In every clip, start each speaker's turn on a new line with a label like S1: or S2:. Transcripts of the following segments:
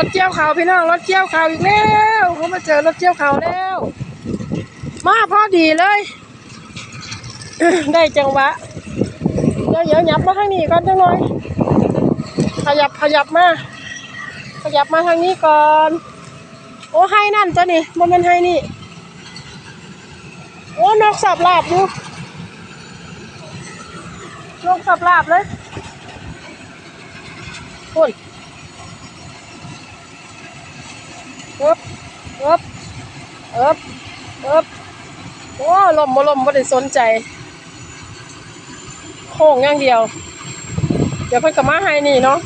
S1: รถเกี่ยวเขาวพี่น้องรถเกี่ยวเขาวอีกแล้วเขามาเจอรถเกี่ยวเขาวแล้ว มาพอดีเลย ได้จังหวะเดี๋ยวเดี๋ยวหยับมาทางนี้ก่อนจังหน่อยขยับขยับมาขยับมาทางนี้ก่อน โอ้ให้นั่นตัวนี่มันเป็นให้นี่โอ้นกสับลาบอยู่นกสับลาบเลยคุณ อึบอึบอึบอึบโอ้ลมบ่ลมบ่ได้สนใจ โค้งอย่างเดียว เดี๋ยวเพิ่นก็มาให้นี่เนาะ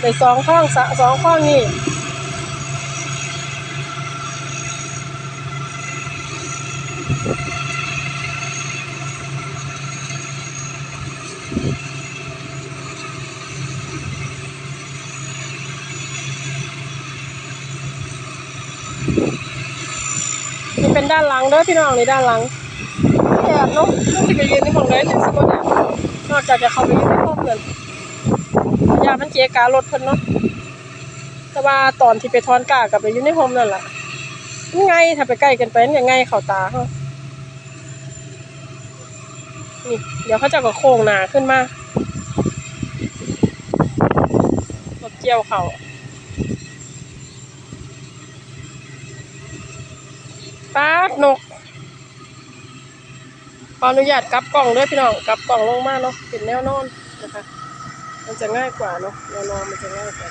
S1: ได้สองข้องสะสองข้องนี่ เป็นด้านหลังเด้อพี่น้องนี่ด้านหลังแอบเนาะต้องสิไปยืนในหม่องใดจังสิบ่ได้นอกจากจะเข้าไปยืนในห้องนั่นยามันเจ๊การถเพิ่นเนาะแต่ว่าตอนที่ไปทอนกากับไปยู่ในห้องนั่นแหละมันไงถ้าไปใกล้กันไปมันก็ไงเข้าตาเฮานี่เดี๋ยวเขาจะก็โค้งหนาขึ้นมารถเกี่ยวเขา ป๊าดนก ขออนุญาตกลับกล่องด้วยพี่น้องกลับกล่องลงมาเนาะเป็นแนวนอนนะคะ มันจะง่ายกว่าเนาะแนวนอนมันจะง่ายกว่า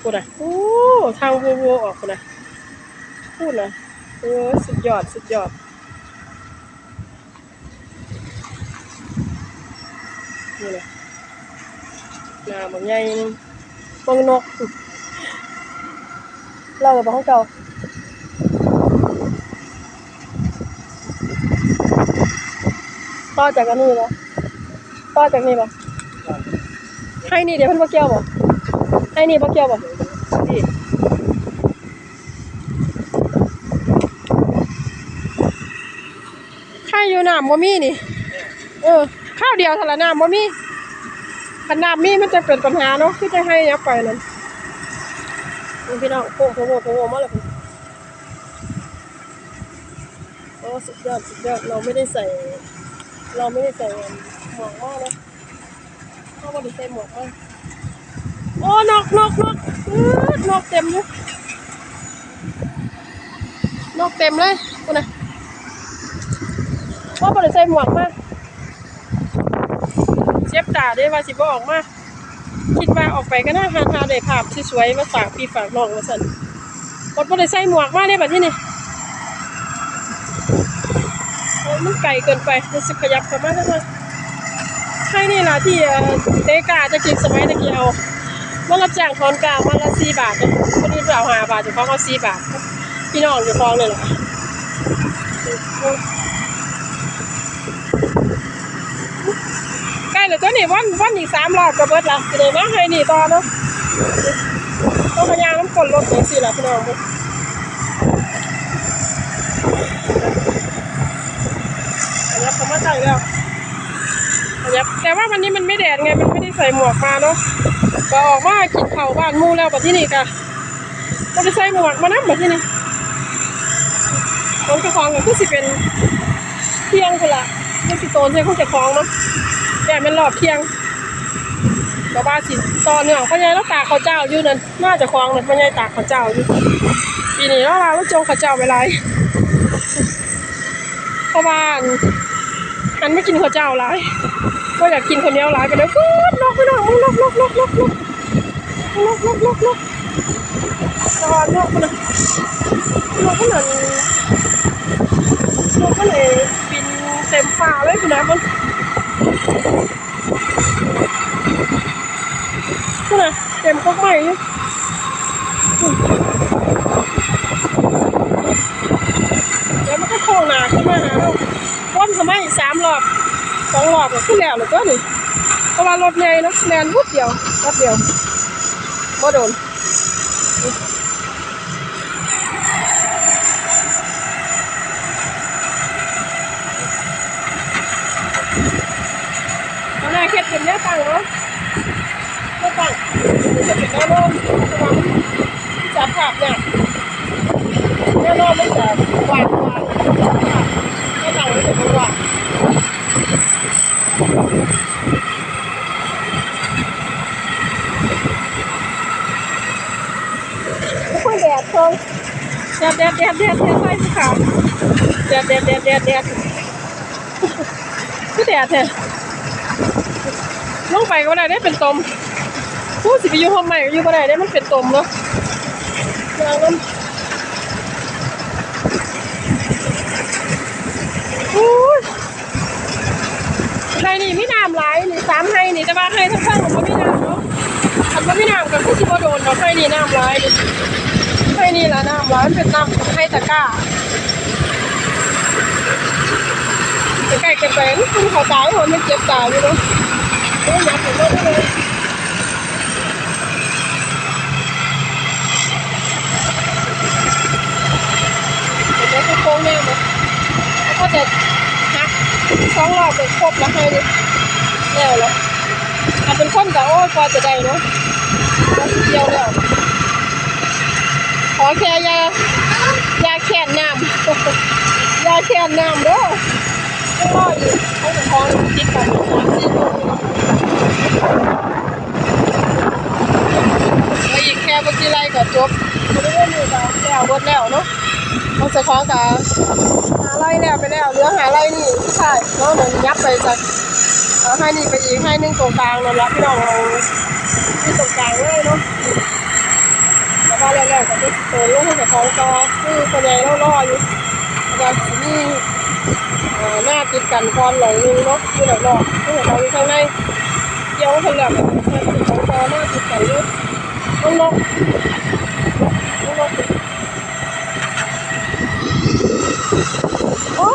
S1: พูดอะโอ้ทางวัวๆออกพูดอะพูดนะเออสุดยอดสุดยอดนี่แหละนามันใหญ่นึงเบิ่งนก เรากับของเก่าต่อจากอันนี้ปะต่อจากนี้ปะให้นี่เดี๋ยวเพิ่นบ่เกี่ยวบ่ให้นี่บ่เกี่ยวบ่นี่ใครอยู่น้ำบ่มีนี่ เออ ข้าวเดียวเท่าละน้ำบ่มีคันน้ำมีมันจะเป็นปัญหาเนาะที่จะให้ยับไปนั่น นี่พี่น้องโป่งโป่งโป่งมาเลยพี่โอ้สุดยอดสุดยอดเราไม่ได้ใส่ เราไม่ได้ใส่หมวกมากนะเขาไม่ได้ใส่หมวกมากโอ้นกนกนกนกเต็มอยู่นกเต็มเลยคุณนะว่าไม่ได้ใส่หมวกมากเสียบตาได้ว่าสิบออกมา คิดว่าออกไปก็น่าหาทาได้ภาพสวยๆมาฝากพี่ฝากน้องมาสั่นกดบ่ได้ใส่หมวกมาได้แบบนี้นี่โอ้ยมันไกลเกินไปจะสิขยับเข้ามาได้เลยใช่นี่ล่ะที่เอเตกาจะกินสมัยตะกี้เอาวันรับจ้างทอนกลางวันละสี่บาทเนี่ยคนอื่นเอาห้าบาทเฉพาะเอาสี่บาทพี่น้องอยู่คลองเลยเหรอ ใกล้เลยตัวนี้วันวันอีกสามรอบก็เบิดละสิได้มาให้นี่ต่อเนาะต้องพยายามน้ำกลรถอย่างสิล่ะพี่น้องอันนี้เขามาใส่แล้วอันนี้แต่ว่าวันนี้มันไม่แดดไงมันไม่ได้ใส่หมวกมาเนาะก็ออกมากินข้าบ้านมูแล้วแบบที่นี่กะก็ไปใส่หมวกมานั่แบบที่นี่ของเจ้าของก็คือสิเป็นเที่ยงคนละคือสิโตนใช่ของจ้าของเนาะ แต่มันรอบเที่ยงกว่าสิต่อเนี่อใหญ่เราตากข้าเจ้าอยู่นั่นน่าจะคลองนั่นพ่อใหญ่ตากข้าเจ้าอยู่ปีนี้เราลาเราจงเขาเจ้าไปไรเพราะว่าอันไม่กินข้าวเจ้าไรก็อยากกินคนเดียวไรไปเลยกูดนกไปนกนกนกนกนกนกนกนกนกนกนกตอนนกมันนะนกมันนั่นนกมันเลยบินเต็มฟ้าเลยคุณนะมัน นี่นะเต็มก๊กใหม่อยู่เดี๋ยวมันก็โค้งหนาขึ้นมาหาเราวนทำไมสามรอบสองรอบก็ขึ้นแล้วเลยก็หนึ่งเพราะว่ารถใหญ่เนาะแลนวุดเดียวรถเดียวบ่โดน เนี้ยตังเนาะเนี่ยตังจะเป็นแน่นอนจับภาพเนี่ยแน่นอนมันจะหวานหวานแน่นอนมัจะหวานค่องแดดตรงแดดแดดแดดแดดแดดไปสิค่ะแดดแดดแดดแดดแดดคือแดดเนี่ย ลงไปก็ไม่ได้ได้เป็นตมพูดสิไปอยู่ห้องใหม่ก็อยู่ก็ได้ได้มันเป็นตมเนาะอย่างนั้นอู้ยไฮนี่ไมีน้ำไหลายนี่สามไฮนี่แต่ว่าไฮทั้งข้างของมันมีน้ำเนาะอันว่ามีน้ำกับคือสิบ่โดนเนาะไฮนี่น้ำไหลายนี่ไม่นี่ละน้ำร้อนเป็นน้ำให้ตะก้าจะใกล้กันไปนี่คุณเขาตายหัวมันเจ็บตาอยู่เนาะ โอ้ยอยากเห็นรถเลยเดี๋ยวจะโค้งแน่เลยแล้วก็จะหักสองรอบเป็นครบแล้วให้เลยแล้วแล้วถ้าเป็นคนกับโอ้ยกว่าจะได้เนาะแล้วเดียวแล้วขอแค่ยายาแค่นน้ำยาแค่นน้ำเด้อต้องรออยู่ให้ถึงท้องติดกันสามสี่โมงแล้วอีกแค่เมื่อกี้ไล่ก็จบไม่ได้เล่นอยู่แล้วแล้วหมดแล้วเนาะ เจะคล้องกับหาไล่แล้วไปแล้วเหลือหาไล่นี่ใช่เนาะเดี๋ยวยับไปจากเอาให้นี่ไปอีกให้นึ่งตรงกลางนั่นละพี่น้องเราที่ตรงกลางเลยเนาะแล้วก็แล้วๆก็จะเปิดลูกให้กับท้องจอคือคนใหญ่เล่อๆอยู่แล้วก็สิมีเอ่อหน้าติดกันก่อนหลงนึงเนาะคือหลอกๆคือของอยู่ข้างในเกี่ยวคนแบบให้ติดท้องจอหน้าติดกันอยู่น้องนกน้องนกโอ้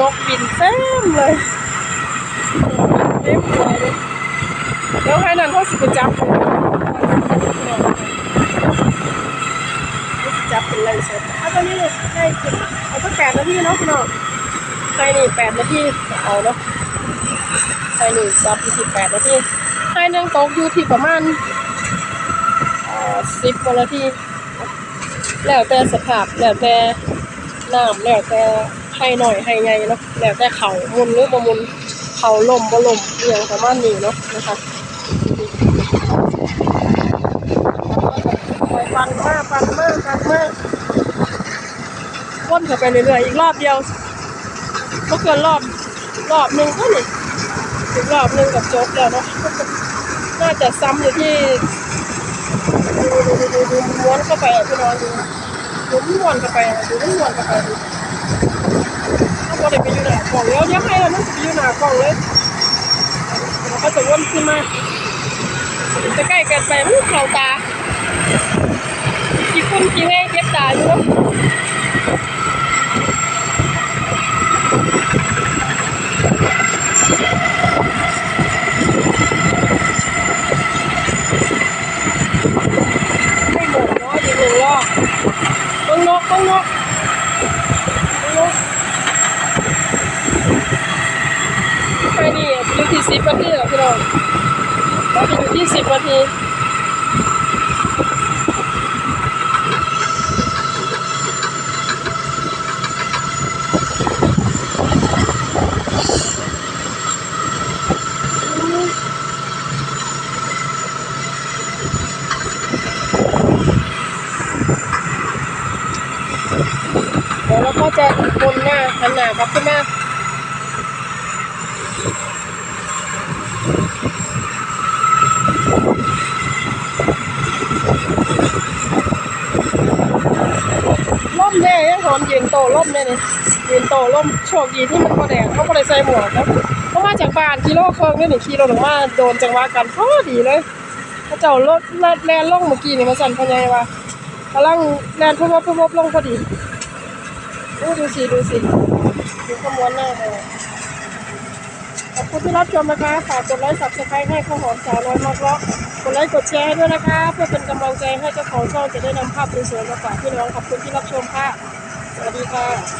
S1: นกบินเต็มเลยเต็มหัวเลยแล้วให้นั่นเขาสิไปจับจับเป็นไรเสร็จอะตอนนี้ได้เก็บเอาสักแปดนาทีเนาะพี่น้องใครนี่แปดนาทีเอาเนาะใครนี่จับอยู่ที่แปดนาทีใครนั่งต๊ะอยู่ที่ประมาณอ่อสิบกว่านาทีแล้วแต่สภาพแล้วแต่น้ำแล้วแต่ ให้หน่อยให้ไงเนาะแล้วแต่เขามุนหรือบ่มุนเขาล่มบ่ล่มอหย่างประมาณนี้เนาะนะคะปล่อยฟังมากฟังมากฟังมากวนเข้าไปเรื่อยๆอีกรอบเดียวก็เกินรอบรอบหนึ่งก็นี่อีกรอบหนึ่งกับจบแล้วเนาะน่าจะซ้ำอยู่ที่ดูดูดูดูม้วนเข้าไปพี่น้องดูดูม้วนเข้าไปดูม้วนเข้าไป ดูถ้าวนไปอยู่หน้ากล่องแล้วยังไงล่ะมันจะไปอยู่หน้ากล่องเลยแล้วก็จะวนขึ้นมาจะใกล้เกินไปมันเข่าตากี่คนกี่แม่เก็บตาอยู่เนาะไม่หมดเนาะอีกหนึ่งรอบต้องนกต้องนกต้องนกไปนี่อยู่ที่ สิบนาทีเหรอพี่น้องเราจะอยู่ที่สิบนาทีเดี๋ยวเราก็จะบนหน้าหันหน้ากลับขึ้นมาล่มแน่ยังหอมยืน โตล่มแน่นี่ยืนโตล่มโชคดีที่มันพอแดดเขาก็เลยใส่หมวกนะเพราะว่าจากบ้านกิโลเครื่องนี่นี่ขี่รถออกมาโดนจังหวะกันพอดีเลยพระเจ้ารถแลนล่องเมื่อกี้นี่มาสั่นพะไงวะกำลังแลนพุ่งวบพุ่งวบลงพอดีดูดูสิดูสิดูขมวนหน้าเลยขอบคุณที่รับชมนะคะ ฝากกดไลค์สับสไครต์ให้ข้าวหอมสาวน้อยมากเลาะกดไลค์กดแชร์ให้ด้วยนะคะ เพื่อเป็นกำลังใจให้เจ้าของช่องจะได้นำภาพสวยๆมาฝากพี่น้องขอบคุณที่รับชมค่ะ สวัสดีค่ะ